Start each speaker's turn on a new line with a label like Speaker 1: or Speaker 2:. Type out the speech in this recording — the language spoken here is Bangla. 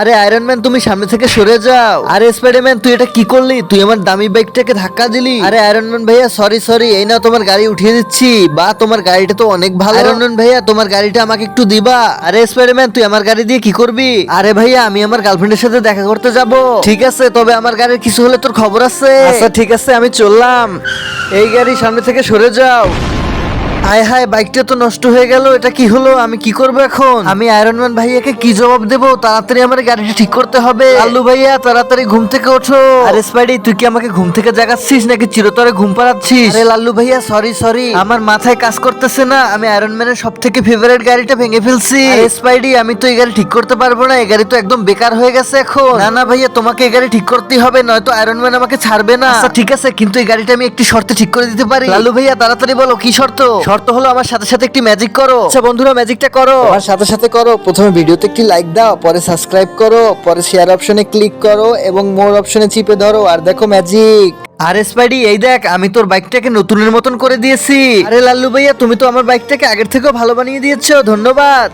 Speaker 1: আরে আয়রন ম্যান তুমি সামনে থেকে সরে যাও। আরে স্পাইডারম্যান তুই এটা কি করলি? তুই আমার দামি বাইকটাকে ধাক্কা দিলি। আরে আয়রন ম্যান ভাইয়া সরি সরি এই না তোমার গাড়ি উঠিয়ে দিচ্ছি। বা তোমার গাড়িটা তো অনেক ভালো। আয়রন ম্যান ভাইয়া তোমার গাড়িটা আমাকে একটু দিবা। আরে স্পাইডারম্যান তুই আমার গাড়ি দিয়ে কি করবি? আরে ভাইয়া আমি আমার গার্লফ্রেন্ডের সাথে দেখা করতে যাব। ঠিক আছে তবে আমার গাড়ির কিছু হলে তোর খবর আছে। আচ্ছা ঠিক আছে আমি চললাম। এই গাড়ি সামনে থেকে সরে যাও। হায় হায়, বাইকটা তো নষ্ট হয়ে গেল, এটা কি হলো? আমি কি করব এখন? আমি আয়রন ম্যান ভাইয়াকে কি জবাব দেব? তাড়াতাড়ি আমার গাড়িটা ঠিক করতে হবে। আল্লু ভাইয়া, তাড়াতাড়ি ঘুম থেকে ওঠো। আরে স্পাইডি, তুই কি আমাকে ঘুম থেকে জাগাচ্ছিস নাকি চিরতরে ঘুম পাড়াচ্ছিস? আরে লাল্লু ভাইয়া সরি সরি আমার মাথায় কাজ করতেছে না, আমি আয়রন ম্যানের সব থেকে ফেভারিট গাড়িটা ভেঙে ফেলছি। আরে স্পাইডি, আমি তো এই গাড়ি ঠিক করতে পারব না, এই গাড়ি তো একদম বেকার হয়ে গেছে এখন। না না ভাইয়া, তোমাকে এই গাড়ি ঠিক করতেই হবে, নয়তো আয়রন ম্যান আমাকে ছাড়বে না। আচ্ছা ঠিক আছে, কিন্তু এই গাড়িটা আমি একটি শর্তে ঠিক করে দিতে পারি। লাল্লু ভাইয়া, তাড়াতাড়ি বলো, কি শর্ত? শর্ত হলো আমার সাথে সাথে একটি ম্যাজিক করো। আচ্ছা বন্ধুরা ম্যাজিকটা করো। আমার সাথে সাথে করো। প্রথমে ভিডিওতে একটি লাইক দাও পরে সাবস্ক্রাইব করো পরে শেয়ার অপশনে ক্লিক করো এবং মোর অপশনে চিপে ধরো। আর দেখো ম্যাজিক আরে স্পাইডি এই দেখ আমি তোর বাইকটাকে নতুনের মতন করে দিয়েছি। আরে লাল্লু ভাইয়া তুমি তো আমার বাইকটাকে আগের থেকেও ভালো বানিয়ে দিয়েছ ধন্যবাদ।